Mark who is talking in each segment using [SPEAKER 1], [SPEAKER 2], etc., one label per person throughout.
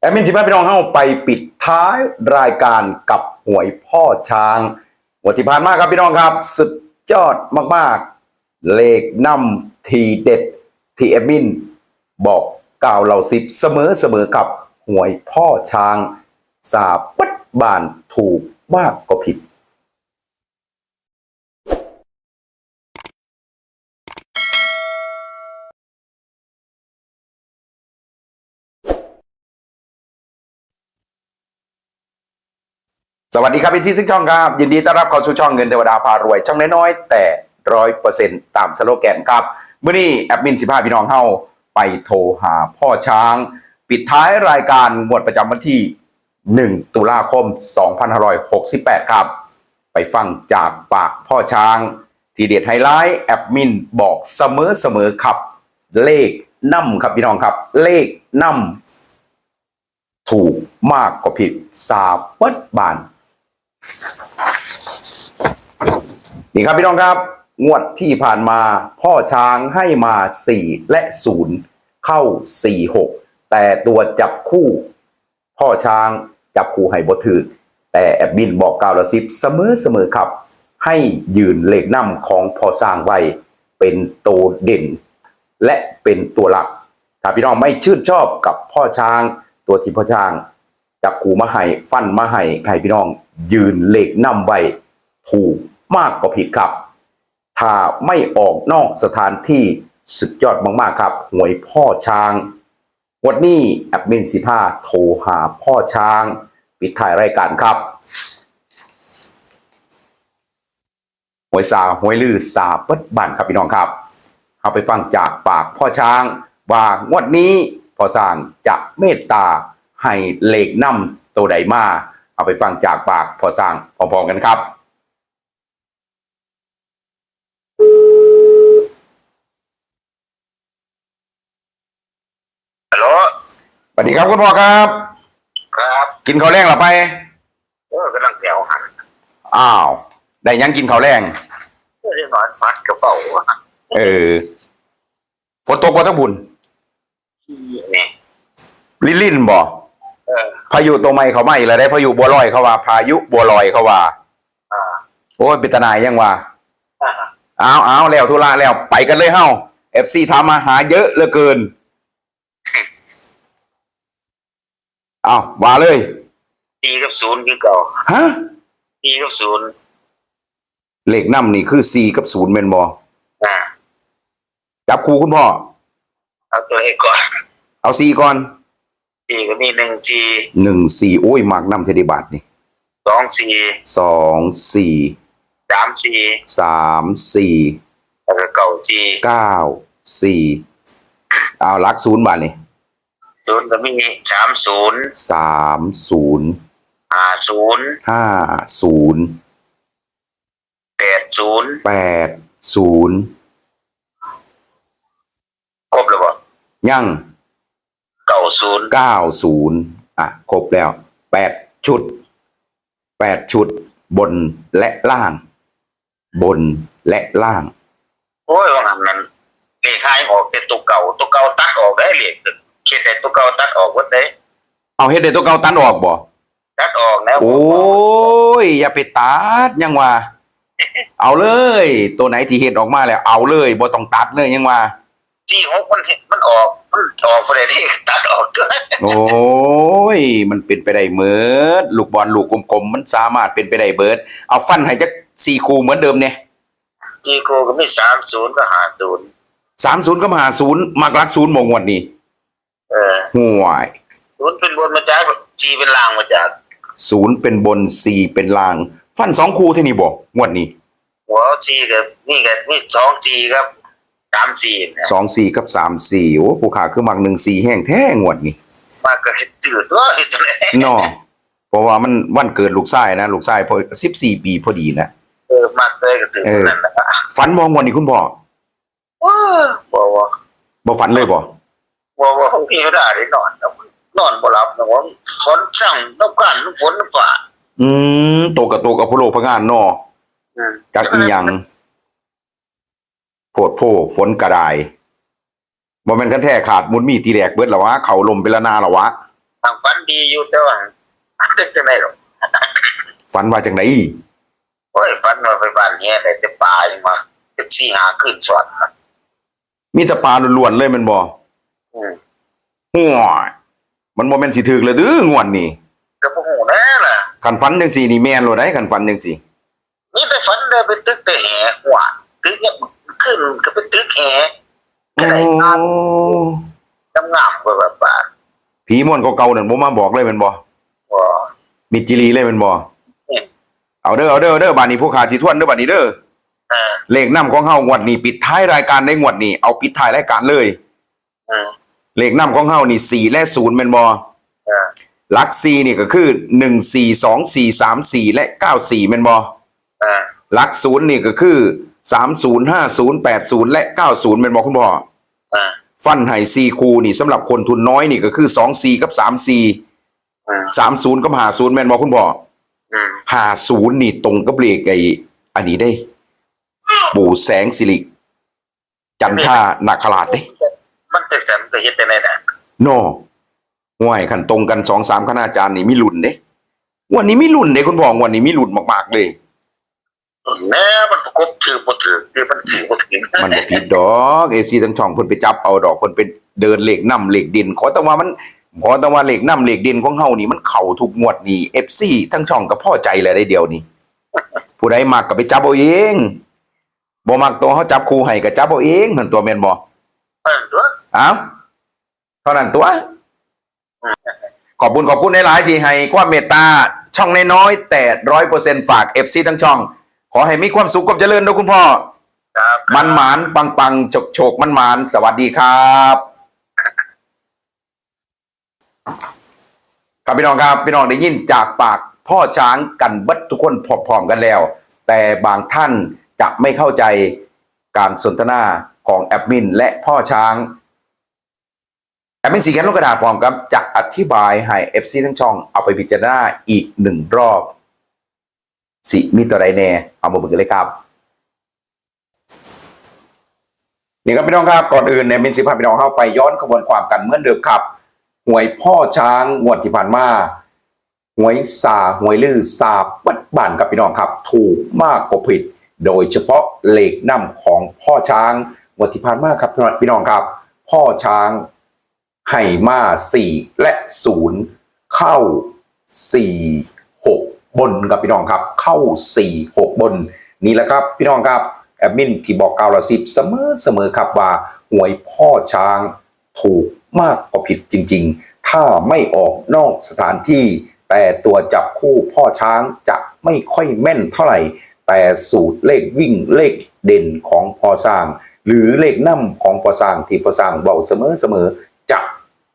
[SPEAKER 1] แอดมินสิบห้าพี่น้องเข้าไปปิดท้ายรายการกับหวยพ่อช้างวันที่ผ่านมาครับพี่น้องครับ สุดยอดมากๆ เลขนำทีเด็ดที่แอดมิน บอกกล่าวเหล่าสิบเสมอเสมอกับหวยพ่อช้าง สาปัดบานถูกมากก็ผิด สวัสดีครับพี่ที่ทุกช่องครับ ยินดีต้อนรับเข้าสู่ช่องเงินเทวดาพารวย ช่องน้อยๆแต่ร้อยเปอร์เซ็นต์ตามสโลแกนครับเมื่อนี้แอดมินสิบห้าพี่น้องเข้าไปโทรหาพ่อช้าง ปิดท้ายรายการงวดประจำวันที่1ตุลาคม2568ครับ ไปฟังจากปากพ่อช้าง ทีเด็ดไฮไลท์แอดมินบอกเสมอเสมอครับ เลขนํำครับพี่น้องครับ เลขนํำถูกมากกว่าผิดสาบดบาน นี่ครับพี่น้องครับ งวดที่ผ่านมาพ่อช้างให้มา 4 และ 0 เข้า 4 6 แต่ตัวจับคู่ พ่อช้างจับคู่ให้บถือแต่แอบบินบอกกาวละสิบเสมอเสมอครับ ให้ยืนเลขนำของพ่อสร้างไว้ เป็นโตเด่น และเป็นตัวหลัก ถ้าพี่น้องไม่ชื่นชอบกับพ่อช้าง ตัวที่พ่อช้าง จับขู่มาให้ฟันมาให้ให้พี่น้อง ยืนเหลขนำไว้ถูกมากกว่าผิดครับ ถ้าไม่ออกนอกสถานที่สุดยอดมากๆครับหวยพ่อช้าง วันนี้แอดมินสิาโทรหาพ่อช้าง ปิดท้ายรายการครับหวยซาหวยลือซาเปิดบันครับพี่น้องครับเอาไปฟังจากปากพ่อช้างว่างวดนี้พ่อสร้างจะเมตตาให้เลขนำตัวใดมา เอาไปฟังจากปากพ่อสร้างพร้อมๆกันครับ
[SPEAKER 2] ฮัลโหล
[SPEAKER 1] สวัสดีครับคุณพ่อครับ
[SPEAKER 2] ครับ
[SPEAKER 1] กินข้าวแรงหรือไป
[SPEAKER 2] เออกำลังแถวหัน
[SPEAKER 1] อ้าว ได้ยังกินข้าวแรง
[SPEAKER 2] เออได้นอนพัดกระเป๋า
[SPEAKER 1] เออฝนตกบ่ทั้งบุญ
[SPEAKER 2] นี่
[SPEAKER 1] ลินลินบ่
[SPEAKER 2] เออ
[SPEAKER 1] พายุตัวใหม่เขามาอีกแล้วได้พายุบัวลอยเขาว่า พายุบัวลอยเขาว่า
[SPEAKER 2] อ่า
[SPEAKER 1] โอ้ยเป็นตาหนายยังว่า
[SPEAKER 2] อ่า
[SPEAKER 1] เอาเอาแล้วธุระแล้วไปกันเลยเฮ้า FC ทำมาหาเยอะเหลือเกินเอาว่าเลย
[SPEAKER 2] ตีกับศูนย์คือเก่า
[SPEAKER 1] ฮะ
[SPEAKER 2] ตีกับศูนย์
[SPEAKER 1] เลขนํนี่คือ4กับ0แม่นบ่
[SPEAKER 2] อ่า
[SPEAKER 1] จับคู่คุณพ่อ
[SPEAKER 2] เอาตัวเอกก่อน
[SPEAKER 1] เอา4ก่อน
[SPEAKER 2] ตีก็มีหนึ่งจี
[SPEAKER 1] 1 4โอ้ยมักนำเทดิบาทนี่
[SPEAKER 2] สองจี
[SPEAKER 1] 2 4
[SPEAKER 2] สามจี
[SPEAKER 1] 3 4
[SPEAKER 2] แล้วก็เก่าจี
[SPEAKER 1] เก้าสี่เอาลักศูนย์บาทนี่
[SPEAKER 2] ศูนย์ก็มีสามศูนย์
[SPEAKER 1] สามศูนย์
[SPEAKER 2] ห้าศูนย์
[SPEAKER 1] ห้าศูนย์
[SPEAKER 2] แปดศูนย์
[SPEAKER 1] แปดศูนย์
[SPEAKER 2] ครบแล้วบ่
[SPEAKER 1] ยัง
[SPEAKER 2] เก่า ศูนย์
[SPEAKER 1] เก้าศูนย์อะครบแล้วแปดชุดแปดชุดบนและล่าง บนและล่าง
[SPEAKER 2] โอ้ยว่างั้นนั้นเลขหายออกแต่ตัวเก่าตัวเก่าตัดออกได้เลขเขียนแต่ตัวเก่าตัดออกวัดได้
[SPEAKER 1] เอาเฮ็ดได้ตัวเก่าตันออกบ่
[SPEAKER 2] ตัดออกนะ
[SPEAKER 1] โอ้ยอย่าไปตัดยังว่า เอาเลย ตัวไหนที่เห็นออกมาแล้ว เอาเลยบ่ต้องตัดเลยยังว่า
[SPEAKER 2] จีหกมันเห็นมันออก มันออกไปเลยที่ตัดออกด้วย
[SPEAKER 1] โอ้ย มันเป็นไปได้เมิดลูกบอลลูกกลมๆมันสามารถเป็นไปได้เบิดเอาฟันให้จักสี่คูเหมือนเดิมเนี่ย
[SPEAKER 2] จีโกก็มีสามศูนย์ก็หาศูนย์
[SPEAKER 1] สามศูนย์ก็มาหาศูนย์มักรักศูนย์มงวดนี้
[SPEAKER 2] เออ
[SPEAKER 1] ห่วย
[SPEAKER 2] ศูนย์เป็นบนมาจากจีเป็นล่างมาจาก
[SPEAKER 1] ศูนย์เป็นบนสี่เป็นล่าง ฟันสองคูที่นี่บอกงวดนี้
[SPEAKER 2] หัวจีกับนี่กับนี่สองจีครับสามจีเนี่ย
[SPEAKER 1] สองสี่กับสามสี่โอ้ผู้ขาคือมักหนึ่งสี่แห้งแท้งวดนี้
[SPEAKER 2] มากก็จืดตัวอีกเลย
[SPEAKER 1] นอเพราะว่ามันวันเกิดลูกชายนะลูกชายพอสิบสี่ปีพอดีนะ
[SPEAKER 2] เออมากเลยก็จืดนั่นแหละ
[SPEAKER 1] ฝันมองวันนี้คุณพ่อ
[SPEAKER 2] ว้าบอกว่า
[SPEAKER 1] บ่ฝันเลยบ่
[SPEAKER 2] บอกว่าเขาพี่เขาได้ได้นอนนะนอนบ่หลับนะว่าฝนสั่งน้ำกันน้ำฝนน้ำฝ่า
[SPEAKER 1] อืมโตกับโตกับพโลพงานนอ
[SPEAKER 2] อืม
[SPEAKER 1] จากอีหยัง โพดโพฝนกระไดบ่แม่นกันแท้ขาดมุนมีตีแหลกเบิดละวะเขาลมเป็นละนาละวะ
[SPEAKER 2] หทางฟันดีอยู่แต่ว่าตึกจะไหนหรอก
[SPEAKER 1] ฝันว่าจังได
[SPEAKER 2] โอ้ยฟันว่าไปบ้านเฮียได้แต่ป่ายังมาเป็นสี่หาขึ้นสอนนะ
[SPEAKER 1] มีแต่ปลาล้วนๆเลยแมันบ่
[SPEAKER 2] อืม
[SPEAKER 1] ห่วยมันบ่แม่นสิถึกเลยเด้องวดนี้
[SPEAKER 2] ก็บ่ฮู้แน่ล่ะ
[SPEAKER 1] คันฝันจังซี่นี่แม่นโลดได้คันฝันจังซี่
[SPEAKER 2] นี่แต่ฝันได้ไปตึกแต่แหหัวตึกเนี่ย ขึ้นก็ไปตึกแหก็ได้ตามงามๆกว่าแบบป่า
[SPEAKER 1] ผีม่วนเก่าๆนั่นบ่มาบอกเลยแมันบ่
[SPEAKER 2] ว่า
[SPEAKER 1] มีจิรีเลยแมันบ่
[SPEAKER 2] อืม
[SPEAKER 1] เอาเด้อเอาเด้อเอาเด้อบัดนี้ผู้ขาสิทวนเด้อบัดนี้เด้อ
[SPEAKER 2] เออ
[SPEAKER 1] เลขนำของเฮางวดนี้ปิดท้ายรายการในงวดนี้เอาปิดท้ายรายการเลย
[SPEAKER 2] อืม
[SPEAKER 1] เลขนำของเฮานี่4และ0แม่นบ่
[SPEAKER 2] เออ
[SPEAKER 1] หลัก4นี่ก็คือ1 4 2 4 3 4และ94แม่นบ่
[SPEAKER 2] เออ
[SPEAKER 1] หลัก0นี่ก็คือ 30 50 80และ90แม่นบ่คุณพ่อ
[SPEAKER 2] เออ
[SPEAKER 1] ฟันไห้4คู่นี่สำหรับคนทุนน้อยนี่ก็คือ2 4กับ3 4
[SPEAKER 2] อืม
[SPEAKER 1] 30กับ50แม่นบ่คุณพ่อ
[SPEAKER 2] อืม
[SPEAKER 1] 50นี่ตรงกับเลขไอ้อันนี้ได้ ปู่แสงสิริจันทานาคราชเด้
[SPEAKER 2] มันเป็นสันก็เฮ็ดได้ไหนน่ะ
[SPEAKER 1] โนห่วยขันตรงกันสองสามคณาจารย์นี่มีลุ่นเด้วันนี้มีลุ่นเด้คุณพ่อวันนี้มีลุ่นมากๆเลย
[SPEAKER 2] แม่มันประ กบถือบ่ถือคือมันถือบ่ถึง
[SPEAKER 1] มันบ่ผิดดอกเอฟซีทั้งช่องเพิ่นไปจับเอาดอกเพิ่นเป็นเดินเหล็กน้ำเหล็กดินขอแต่ว่ามันขอแต่ว่าเหล็กน้ำเหล็กดินของเฮานี่มันเข้าทุกงวดนี่เอฟซีทั้งช่องก็พอใจแล้วได้เดียวนี่ผู้ใดมักก็ไปจับเอาเองบ่มักตัวเฮาจับคู่ให้ก็จับเอาเองนั่นตัวแม่นบ่
[SPEAKER 2] เออตัว
[SPEAKER 1] เอ้าเท่านั้นตัวขอบคุณขอบคุณในหลายๆที่ให้ความเมตตาช่องน้อยๆแต่ร้อยเปอร์เซ็นฝากเอฟซีทั้งช่อง ขอให้มีความสุขความเจริญด้วยคุณพ่อ
[SPEAKER 2] ครับ
[SPEAKER 1] มันหมานปังปังโฉกโฉกมันหมานสวัสดีครับครับพี่น้องครับพี่น้องได้ยินจากปากพ่อช้างกันเบัดทุกคนพร้อมๆกันแล้ว แต่บางท่านจะไม่เข้าใจการสนทนาของแอดมิน และพ่อช้างแอดมินสีแกนลูกกระดาษพร้อมครับจะอธิบายให้เอฟซีทั้งช่องเอาไปพิจารณาอีกหนึ่งรอบ สิมีตัวใดแน่เอามาเบิกเลยครับนี่ครับพี่น้องครับก่อนอื่นเนี่ยมินสิพาพี่น้องเข้าไปย้อนขบวนความกันเหมือนเดิมครับหวยพ่อช้างงวดที่ผ่านมาหวยซาหวยลือซาบัดบ้านกับพี่น้องครับ ถูกมากกว่าผิด โดยเฉพาะเลขนำของพ่อช้างงวดที่ผ่านมาครับพี่น้องครับ พ่อช้างให้มาสี่และศูนย์เข้าสี่ บนกับพี่น้องครับเข้าสี่หกบน นี่แหละครับพี่น้องครับแอดมินที่บอกกล่าวเราสิบเสมอเสมอครับว่าหวยพ่อช้างถูกมากกว่าผิดจริง ๆ ถ้าไม่ออกนอกสถานที่ แต่ตัวจับคู่พ่อช้างจะไม่ค่อยแม่นเท่าไหร่ แต่สูตรเลขวิ่งเลขเด่นของพอสร้าง หรือเลขนำของพอสร้างที่พอสร้างเบาเสมอเสมอๆจะ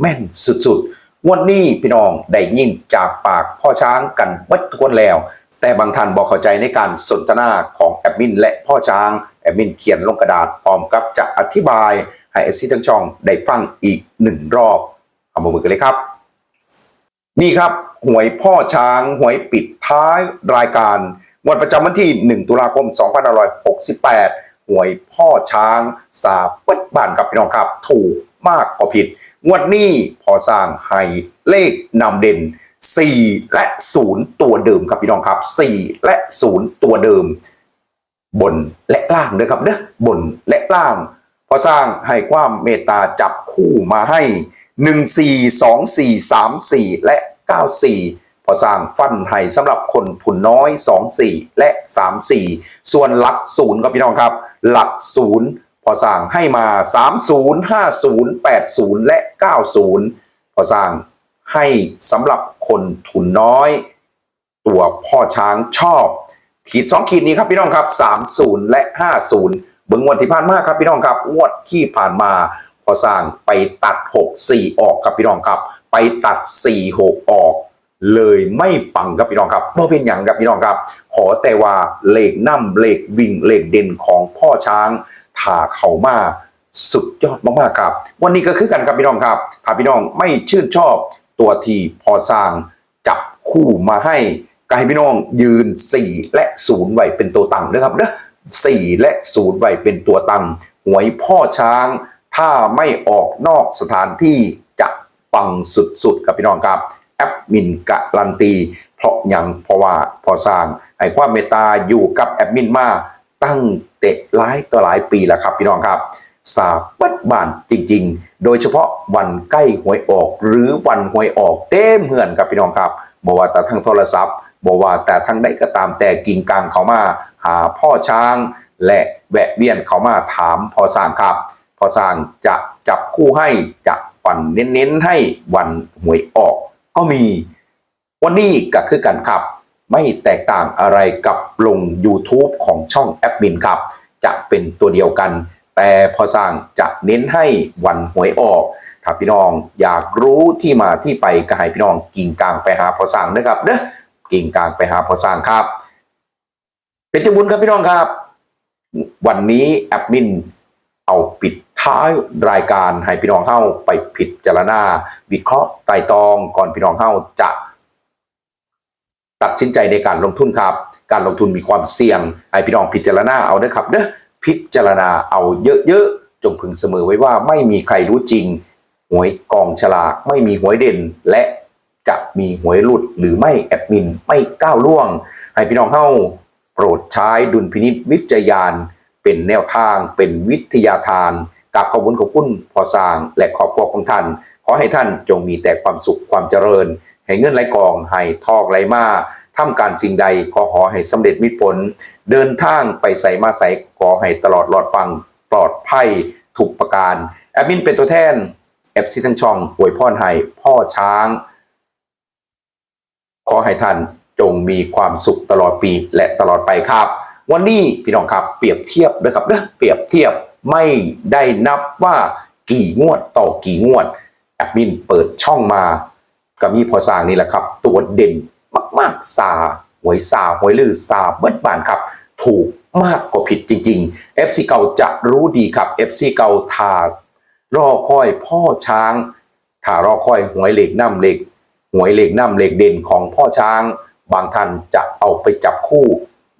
[SPEAKER 1] แม่นสุดๆ วันนี้พี่น้องได้ยินจากปากพ่อช้างกันเบัดทุกคนแล้ว แต่บางท่านบอกเข้าใจในการสนทนาของแอดมิน และพ่อช้างแอดมินเขียนลงกระดาษพร้อมกับจะอธิบายให้เอซีทั้งช่องได้ฟังอีกหนึ่งรอบเอามามือกันเลยครับ นี่ครับหวยพ่อช้างหวยปิดท้ายรายการงวดประจำวันที่ 1 ตุลาคม 2568หวยพ่อช้างสาเปิดบ้านกับพี่น้องครับ ถูกมากกว่าผิด งวดนี้พอสร้างให้เลขนำเด่น 4 และ 0 ตัวเดิมครับพี่น้องครับ 4 และ 0 ตัวเดิม บนและล่างด้วยครับเด้อบนและล่าง พอสร้างให้ความเมตตาจับคู่มาให้ 1 4 2 4 3 4 และ 9 4พอสร้างฟันให้สำหรับคนทุนน้อย 2 4 และ 3 4 ส่วนหลักศูนย์ครับพี่น้องครับ หลักศูนย์ พอสร้างให้มา 3 0 5 0 8 0 และ 90 พอสร้างให้สำหรับคนทุนน้อย ตัวพ่อช้างชอบ ขีดสองขีดนี้ครับพี่น้องครับ 30 และ 50 เบิ้งงวันที่ผ่านมาครับพี่น้องครับงวดที่ผ่านมา พอสร้างไปตัด 6 4 ออกครับพี่น้องครับ ไปตัด 4 6 ออก เลยไม่ปังครับพี่น้องครับบ่เป็นอย่างครับพี่น้องครับ ขอแต่ว่าเลขน้ำเลขวิ่งเลขเด่นของพ่อช้างถ้าเข่ามาสุดยอดมากๆครับ วันนี้ก็คือกันครับพี่น้องครับ ถ้าพี่น้องไม่ชื่นชอบตัวที่พอสร้างจับคู่มาให้ก็ให้พี่น้องยืน 4 และ0ไว้เป็นตัวตั้งนะครับเด้อ4และ0ไว้เป็นตัวตั้งหวยพ่อช้าง ถ้าไม่ออกนอกสถานที่จะปังสุดๆครับพี่น้องครับ แอปมินการันตี เพราะยังเพราะว่าพอสร้างให้ความเมตตาอยู่กับแอดมินมาตั้งแต่หลายต่อหลายปีแล้วครับพี่น้องครับสาบัดบานจริง ๆ โดยเฉพาะวันใกล้หวยออก หรือวันหวยออกเต็มเหือนครับพี่น้องครับบอกว่าแต่ทั้งโทรศัพท์บอกว่าแต่ทั้งใดก็ตามแต่กิ่งกลางเขามาหาพ่อช้าง และแวะเวียนเขามาถามพ่อสร้างครับพ่อสร้างจะจับคู่ให้จะฝันเน้นๆให้วันหวยออก ก็มีวันนี้ก็คือกันครับ ไม่แตกต่างอะไรกับลง YouTube ของช่องแอดมินครับ จะเป็นตัวเดียวกัน แต่พอสร้างจะเน้นให้วันหวยออกถ้าพี่น้องอยากรู้ที่มาที่ไปก็ให้พี่น้องกิ่งกลางไปหาพอสร้างนะครับเด้อกิ่งกลางไปหาพอสร้างครับ เป็นจบุญครับพี่น้องครับ วันนี้แอดมินเอาปิด ท้ายรายการให้พี่น้องเข้าไปผิดจารณาวิเคราะห์ไตรตองก่อนพี่น้องเข้าจะตัดสินใจในการลงทุนครับ การลงทุนมีความเสี่ยงให้พี่น้องพิจารณาเอาเด้อครับเด้อพิจารณาเอาเยอะๆจงพึงเสมอไว้ว่าไม่มีใครรู้จริงหวยกองฉลากไม่มีหวยเด่นและจะมีหวยหลุดหรือไม่แอดมินไม่ก้าวล่วง ให้พี่น้องเข้าโปรดใช้ดุลพินิษวิจยานเป็นแนวทางเป็นวิทยาทาน กับขอบคุณขอบคุณพอสร้างและขอบครัวของท่าน ขอให้ท่านจงมีแต่ความสุขความเจริญ ให้เงินไหลกอง ให้ทอกไหลมาทำการสิ่งใดขอขอให้สำเร็จมิตรผล เดินทางไปใส่มาใส่ขอให้ตลอดรอดฟังปลอดภัยถูกประการแอดมินเป็นตัวแทนแอปซิทั้งช่องอวยพรให้พ่อช้าง ขอให้ท่านจงมีความสุขตลอดปีและตลอดไปครับ วันนี้พี่น้องครับเปรียบเทียบนะครับเด้อเปรียบเทียบ ไม่ได้นับว่ากี่งวดต่อกี่งวดแอดมินเปิดช่องมาก็มีพอสร้างนี่แหละครับ ตัวเด่นมากๆซาหวยซาหวยลือซาเบิดบานครับ ถูกมากกว่าผิดจริง ๆ FC เก่าจะรู้ดีครับ FC เก่าทารอคอยพ่อช้างทารอคอยหวยเหล็กน้ำเหล็กหวยเหล็กน้ำเหล็กเด่นของพ่อช้าง บางท่านจะเอาไปจับคู่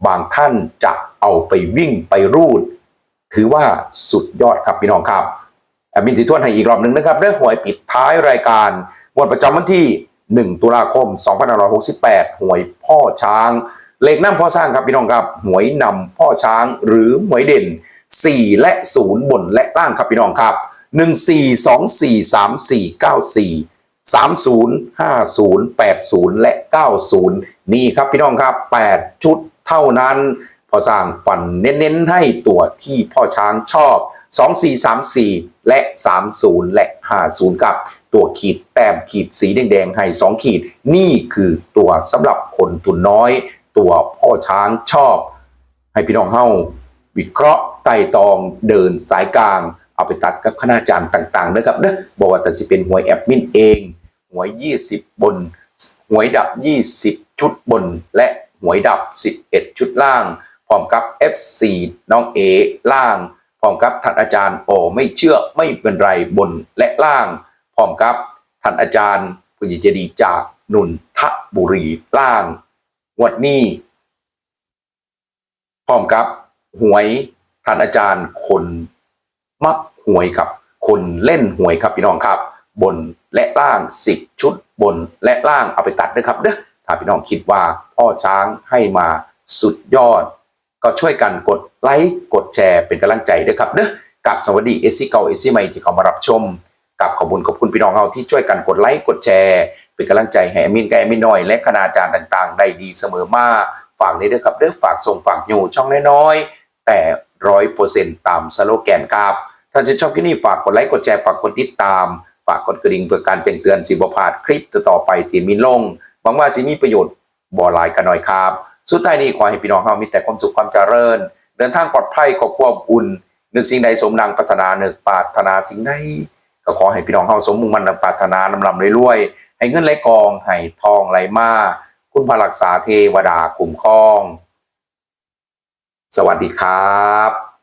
[SPEAKER 1] บางท่านจะเอาไปวิ่งไปรูด ถือว่าสุดยอดครับพี่น้องครับแอดมินติทวนให้อีกรอบหนึ่งนะครับเรื่องหวยปิดท้ายรายการวันประจำวันที่ 1 ตุลาคม 2568 หวยพ่อช้าง เลขนำพ่อช้างครับพี่น้องครับ หวยนำพ่อช้างหรือหวยเด่น 4 และ 0 บนและล่างครับพี่น้องครับ 1 4 2 4 3 4 9 4 30 50 80 และ 90 นี่ครับพี่น้องครับ 8 ชุดเท่านั้น พอสร้างฟันเน้นๆให้ตัวที่พ่อช้างชอบ 2434 และ 30 และ 50ครับ ตัวขีดแต้มขีดสีแดงๆให้ 2 ขีด นี่คือตัวสำหรับคนทุนน้อย ตัวพ่อช้างชอบ ให้พี่น้องเฮาวิเคราะห์ไต่ตองเดินสายกลาง เอาไปตัดกับคณาจารย์ต่างๆนะครับเด้อบอกว่าแต่สิเป็นหวยแอดมินเองหวย 20 บนหวยดับ 20 ชุดบนและหวยดับ 11 ชุดล่าง พร้อมกับ FC น้องเอล่างพร้อมกับท่านอาจารย์โอไม่เชื่อไม่เป็นไรบนและล่างพร้อมกับท่านอาจารย์ผู้ใหญ่ใจดีจากนุนทบุรีล่างงวดนี้พร้อมกับหวยท่านอาจารย์คนมักหวยครับ คนเล่นหวยครับพี่น้องครับ บนและล่าง10ชุดบนและล่างเอาไปตัดด้วยครับเด้อถ้าพี่น้องคิดว่าพ่อช้างให้มาสุดยอด ก็ช่วยกันกดไลค์กดแชร์เป็นกำลังใจด้วยครับเด้อกับสวัสดีเอซี่เก่าเอซี่ใหม่ที่เขามารับชมกับขอบคุณขอบคุณพี่น้องเราที่ช่วยกันกดไลค์กดแชร์เป็นกำลังใจให้แอมินกับแอมินน้อย และคณาจารย์ต่างๆ ได้ดีเสมอมาฝากนี้ด้วยครับเด้อฝากส่งฝากอยู่ช่องน้อยๆแต่ร้อยเปอร์เซ็นต์ตามสโลแกนครับถ้าจะชอบที่นี่ฝากกดไลค์กดแชร์ฝากกดติดตาม ฝากกดกระดิ่งเพื่อการแจ้งเตือนสิบพาดคลิปต่อๆไปที่มีลงหวังว่าสิมีประโยชน์บ่หลายกันหน่อยครับ สุดท้ายนี้ขอให้พี่น้องเฮามีแต่ความสุขความเจริญ เดินทางปลอดภัยครอบครัวอบอุ่นนึกสิ่งใดสมดังปรารถนาหนึกปรารถนาสิ่งใดก็ขอให้พี่น้องเฮาสมมุ่งมั่นปรารถนาลำลำรวยๆให้เงินไหลกองให้ทองไหลมาคุณพระรักษาเทวดาคุ้มครอง สวัสดีครับ